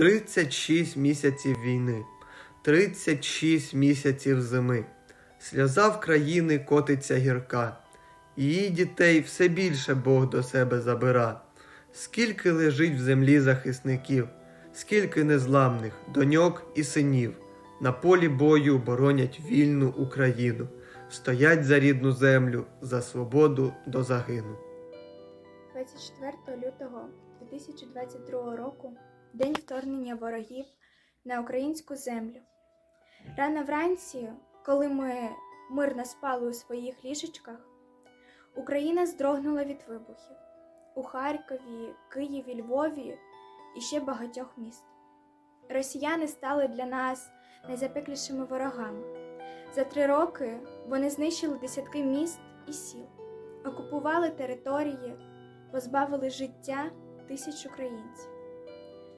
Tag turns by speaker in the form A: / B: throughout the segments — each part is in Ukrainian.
A: 36 місяців війни, 36 місяців зими. Сльоза в країни котиться гірка, її дітей все більше Бог до себе забира. Скільки лежить в землі захисників, скільки незламних доньок і синів на полі бою боронять вільну Україну, стоять за рідну землю, за свободу до загину.
B: 24 лютого 2022 року день вторгнення ворогів на українську землю. Рано вранці, коли ми мирно спали у своїх ліжечках, Україна здрогнула від вибухів у Харкові, Києві, Львові і ще багатьох міст. Росіяни стали для нас найзапеклішими ворогами. За три роки вони знищили десятки міст і сіл, окупували території, позбавили життя тисяч українців.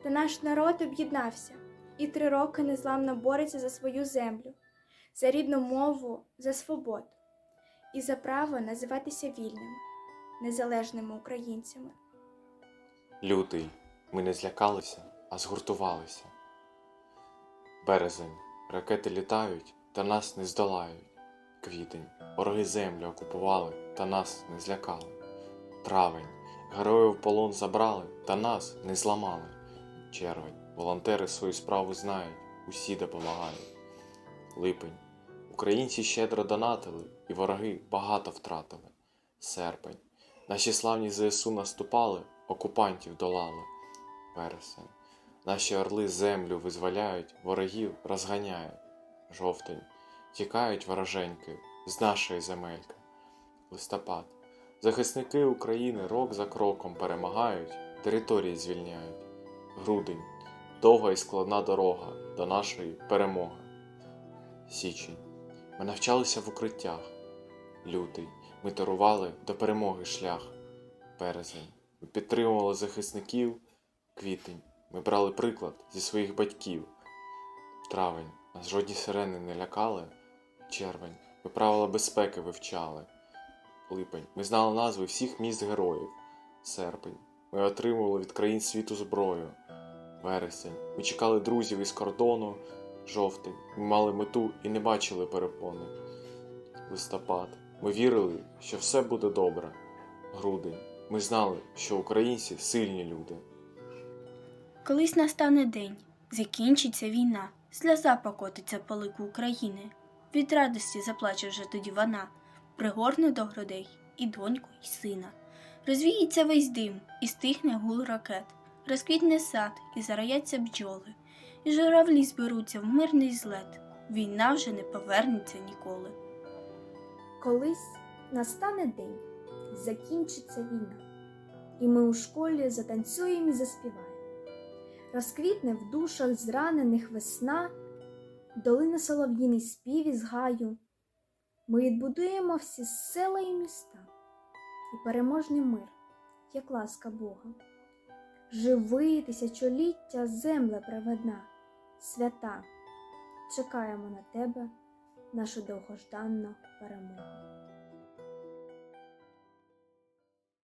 B: Та наш народ об'єднався і три роки незламно бореться за свою землю, за рідну мову, за свободу і за право називатися вільними, незалежними українцями.
C: Лютий, ми не злякалися, а згуртувалися. Березень, ракети літають, та нас не здолають. Квітень, вороги землю окупували, та нас не злякали. Травень, героїв полон забрали, та нас не зламали. Червень, волонтери свою справу знають, усі допомагають. Липень, українці щедро донатили, і вороги багато втратили. Серпень, наші славні ЗСУ наступали, окупантів долали. Вересень, наші орли землю визволяють, ворогів розганяють. Жовтень, тікають вороженьки з нашої земельки. Листопад, захисники України рок за кроком перемагають, території звільняють. Грудень, довга і складна дорога до нашої перемоги. Січень, ми навчалися в укриттях. Лютий, ми тарували до перемоги шлях. Березень, ми підтримували захисників. Квітень, ми брали приклад зі своїх батьків. Травень, нас жодні сирени не лякали. Червень, ми правила безпеки вивчали. Липень, ми знали назви всіх міст героїв. Серпень, ми отримували від країн світу зброю. Вересень, ми чекали друзів із кордону. Жовтень, ми мали мету і не бачили перепони. Листопад, ми вірили, що все буде добре. Грудень, ми знали, що українці сильні люди.
D: Колись настане день, закінчиться війна, сльоза покотиться по лику України. Від радості заплаче вже тоді вона, пригорне до грудей і доньку, і сина. Розвіється весь дим, і стихне гул ракет, розквітне сад, і зараяться бджоли, і журавлі зберуться в мирний злет. Війна вже не повернеться ніколи.
B: Колись настане день, закінчиться війна, і ми у школі затанцюємо і заспіваємо. Розквітне в душах зранених весна, долина солов'їний спів із гаю. Ми відбудуємо всі села і міста, і переможний мир, як ласка Бога. Живи тисячоліття земле праведна, свята, чекаємо на тебе, нашу довгожданну перемогу.